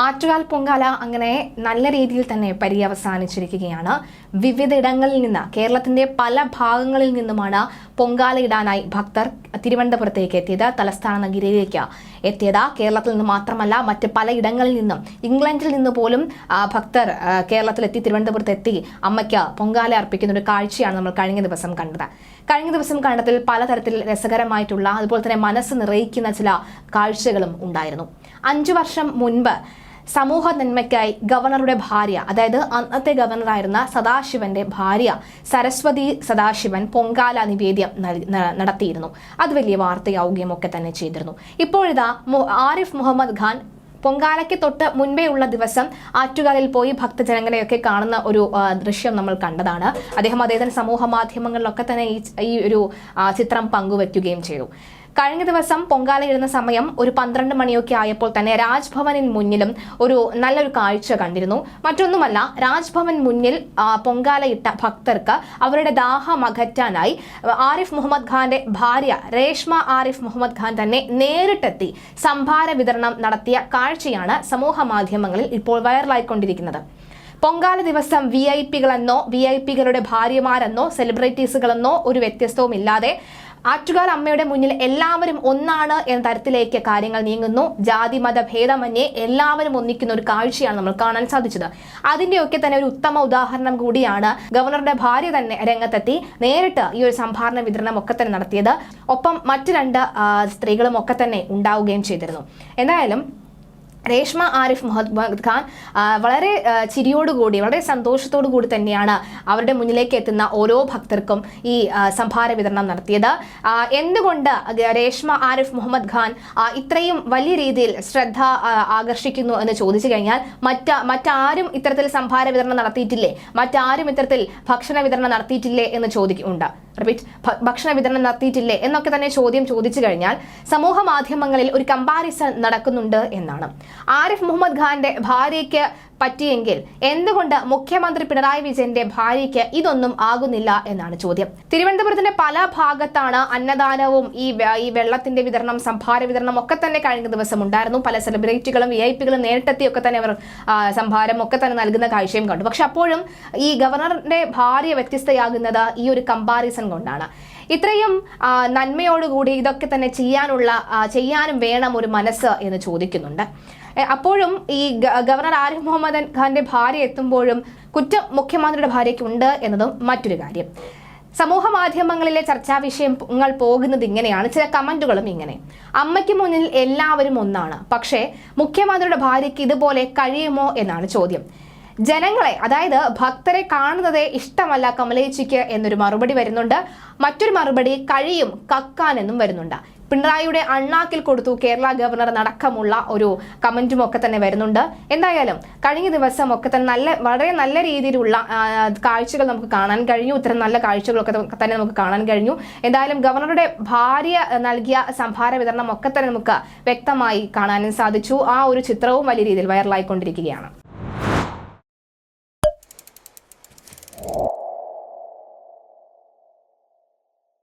ആറ്റുകാൽ പൊങ്കാല അങ്ങനെ നല്ല രീതിയിൽ തന്നെ പര്യവസാനിച്ചിരിക്കുകയാണ്. വിവിധയിടങ്ങളിൽ നിന്ന് കേരളത്തിന്റെ പല ഭാഗങ്ങളിൽ നിന്നുമാണ് പൊങ്കാല ഇടാനായി ഭക്തർ തിരുവനന്തപുരത്തേക്ക് എത്തിയത് തലസ്ഥാന നഗരിയിലേക്ക് എത്തിയത്. കേരളത്തിൽ നിന്ന് മാത്രമല്ല മറ്റ് പലയിടങ്ങളിൽ നിന്നും ഇംഗ്ലണ്ടിൽ നിന്ന് പോലും ഭക്തർ കേരളത്തിലെത്തി തിരുവനന്തപുരത്ത് എത്തി അമ്മയ്ക്ക് പൊങ്കാല അർപ്പിക്കുന്ന ഒരു കാഴ്ചയാണ് നമ്മൾ കഴിഞ്ഞ ദിവസം കണ്ടത്. കഴിഞ്ഞ ദിവസം കണ്ടതിൽ പലതരത്തിൽ രസകരമായിട്ടുള്ള അതുപോലെ തന്നെ മനസ്സ് നിറയിക്കുന്ന ചില കാഴ്ചകളും ഉണ്ടായിരുന്നു. അഞ്ചു വർഷം മുൻപ് സമൂഹ നന്മയ്ക്കായി ഗവർണറുടെ ഭാര്യ അതായത് അന്നത്തെ ഗവർണറായിരുന്ന സദാശിവന്റെ ഭാര്യ സരസ്വതി സദാശിവൻ പൊങ്കാല നിവേദ്യം നടത്തിയിരുന്നു. അത് വലിയ വാർത്തയാവുകയും ഒക്കെ തന്നെ ചെയ്തിരുന്നു. ഇപ്പോഴിതാ ആരിഫ് മുഹമ്മദ് ഖാൻ പൊങ്കാലയ്ക്ക് തൊട്ട് മുൻപേ ഉള്ള ദിവസം ആറ്റുകാലിൽ പോയി ഭക്തജനങ്ങളെയൊക്കെ കാണുന്ന ഒരു ദൃശ്യം നമ്മൾ കണ്ടതാണ്. അദ്ദേഹം അദ്ദേഹത്തിന് സമൂഹ മാധ്യമങ്ങളിലൊക്കെ തന്നെ ഈ ഒരു ചിത്രം പങ്കുവയ്ക്കുകയും ചെയ്തു. കഴിഞ്ഞ ദിവസം പൊങ്കാലയിടുന്ന സമയം ഒരു പന്ത്രണ്ട് മണിയൊക്കെ ആയപ്പോൾ തന്നെ രാജ്ഭവനിൽ മുന്നിലും ഒരു നല്ലൊരു കാഴ്ച കണ്ടിരുന്നു. മറ്റൊന്നുമല്ല രാജ്ഭവൻ മുന്നിൽ പൊങ്കാലയിട്ട ഭക്തർക്ക് അവരുടെ ദാഹം അകറ്റാനായി ആരിഫ് മുഹമ്മദ് ഖാന്റെ ഭാര്യ രേഷ്മ ആരിഫ് മുഹമ്മദ് ഖാൻ തന്നെ നേരിട്ടെത്തി സംഭാര വിതരണം നടത്തിയ കാഴ്ചയാണ് സമൂഹ മാധ്യമങ്ങളിൽ ഇപ്പോൾ വൈറലായിക്കൊണ്ടിരിക്കുന്നത്. പൊങ്കാല ദിവസം വി ഐ പികളെന്നോ വി ഐ പികളുടെ ഭാര്യമാരെന്നോ സെലിബ്രിറ്റീസുകളെന്നോ ഒരു വ്യത്യസ്തവും ഇല്ലാതെ ആറ്റുകാൽ അമ്മയുടെ മുന്നിൽ എല്ലാവരും ഒന്നാണ് എന്ന തരത്തിലേക്ക് കാര്യങ്ങൾ നീങ്ങുന്നു. ജാതി മത ഭേദമന്യേ എല്ലാവരും ഒന്നിക്കുന്ന ഒരു കാഴ്ചയാണ് നമ്മൾ കാണാൻ സാധിച്ചത്. അതിന്റെയൊക്കെ തന്നെ ഒരു ഉത്തമ ഉദാഹരണം കൂടിയാണ് ഗവർണറുടെ ഭാര്യ തന്നെ രംഗത്തെത്തി നേരിട്ട് ഈ ഒരു സംഭാരണ വിതരണം ഒക്കെ തന്നെ നടത്തിയത്. ഒപ്പം മറ്റു രണ്ട് സ്ത്രീകളും ഒക്കെ തന്നെ ഉണ്ടാവുകയും ചെയ്തിരുന്നു. എന്തായാലും രേഷ്മ ആരിഫ് മുഹമ്മദ് ഖാൻ വളരെ ചിരിയോടുകൂടി വളരെ സന്തോഷത്തോടു കൂടി തന്നെയാണ് അവരുടെ മുന്നിലേക്ക് എത്തുന്ന ഓരോ ഭക്തർക്കും ഈ സംഭാര വിതരണം നടത്തിയത്. എന്തുകൊണ്ട് രേഷ്മ ആരിഫ് മുഹമ്മദ് ഖാൻ ഇത്രയും വലിയ രീതിയിൽ ശ്രദ്ധ ആകർഷിക്കുന്നു എന്ന് ചോദിച്ചു കഴിഞ്ഞാൽ മറ്റ മറ്റാരും ഇത്തരത്തിൽ സംഭാര വിതരണം നടത്തിയിട്ടില്ലേ? മറ്റാരും ഇത്തരത്തിൽ ഭക്ഷണ വിതരണം നടത്തിയിട്ടില്ലേ എന്ന് ചോദിക്കുന്നുണ്ട്. റിപ്പീറ്റ് ഭക്ഷണ വിതരണം നടത്തിയിട്ടില്ലേ എന്നൊക്കെ തന്നെ ചോദ്യം ചോദിച്ചു കഴിഞ്ഞാൽ സമൂഹ മാധ്യമങ്ങളിൽ ഒരു കമ്പാരിസൺ നടക്കുന്നുണ്ട് എന്നാണ്. ആരിഫ് മുഹമ്മദ് ഖാന്റെ ഭാര്യയ്ക്ക് പറ്റിയെങ്കിൽ എന്തുകൊണ്ട് മുഖ്യമന്ത്രി പിണറായി വിജയന്റെ ഭാര്യയ്ക്ക് ഇതൊന്നും ആകുന്നില്ല എന്നാണ് ചോദ്യം. തിരുവനന്തപുരത്തിന്റെ പല ഭാഗത്താണ് അന്നദാനവും ഈ ഈ വെള്ളത്തിന്റെ വിതരണം സംഭാര വിതരണം ഒക്കെ തന്നെ കഴിഞ്ഞ ദിവസം ഉണ്ടായിരുന്നു. പല സെലിബ്രിറ്റികളും വി ഐ പികളും നേരിട്ടെത്തിയൊക്കെ തന്നെ അവർ സംഭാരം ഒക്കെ തന്നെ നൽകുന്ന കാഴ്ചയും കണ്ടു. പക്ഷെ അപ്പോഴും ഈ ഗവർണറുടെ ഭാര്യ വ്യത്യസ്തയാകുന്നത് ഈ ഒരു കമ്പാരിസൺ കൊണ്ടാണ്. ഇത്രയും നന്മയോടുകൂടി ഇതൊക്കെ തന്നെ ചെയ്യാനുള്ള ചെയ്യാനും വേണം ഒരു മനസ്സ് എന്ന് ചോദിക്കുന്നുണ്ട്. അപ്പോഴും ഈ ഗവർണർ ആരിഫ് മുഹമ്മദ് ഖാന്റെ ഭാര്യ എത്തുമ്പോഴും കുറ്റം മുഖ്യമന്ത്രിയുടെ ഭാര്യയ്ക്ക് ഉണ്ട് എന്നതും മറ്റൊരു കാര്യം. സമൂഹ മാധ്യമങ്ങളിലെ ചർച്ചാ വിഷയങ്ങൾ പോകുന്നത് ഇങ്ങനെയാണ് ചില കമന്റുകളും ഇങ്ങനെ. അമ്മയ്ക്ക് മുന്നിൽ എല്ലാവരും ഒന്നാണ് പക്ഷേ മുഖ്യമന്ത്രിയുടെ ഭാര്യയ്ക്ക് ഇതുപോലെ കഴിയുമോ എന്നാണ് ചോദ്യം. ജനങ്ങളെ അതായത് ഭക്തരെ കാണുന്നതേ ഇഷ്ടമല്ല കമലേച്ചിക്ക് എന്നൊരു മറുപടി വരുന്നുണ്ട്. മറ്റൊരു മറുപടി കഴിയും കക്കാൻ എന്നും വരുന്നുണ്ട്. പിണറായിയുടെ അണ്ണാക്കിൽ കൊടുത്തു കേരള ഗവർണർ അടക്കമുള്ള ഒരു കമന്റും ഒക്കെ തന്നെ വരുന്നുണ്ട്. എന്തായാലും കഴിഞ്ഞ ദിവസം ഒക്കെ തന്നെ നല്ല വളരെ നല്ല രീതിയിലുള്ള കാഴ്ചകൾ നമുക്ക് കാണാൻ കഴിഞ്ഞു. ഇത്തരം നല്ല കാഴ്ചകളൊക്കെ തന്നെ നമുക്ക് കാണാൻ കഴിഞ്ഞു. എന്തായാലും ഗവർണറുടെ ഭാര്യ നൽകിയ സംഭാര വിതരണം ഒക്കെ തന്നെ നമുക്ക് വ്യക്തമായി കാണാനും സാധിച്ചു. ആ ഒരു ചിത്രവും വലിയ രീതിയിൽ വൈറലായിക്കൊണ്ടിരിക്കുകയാണ്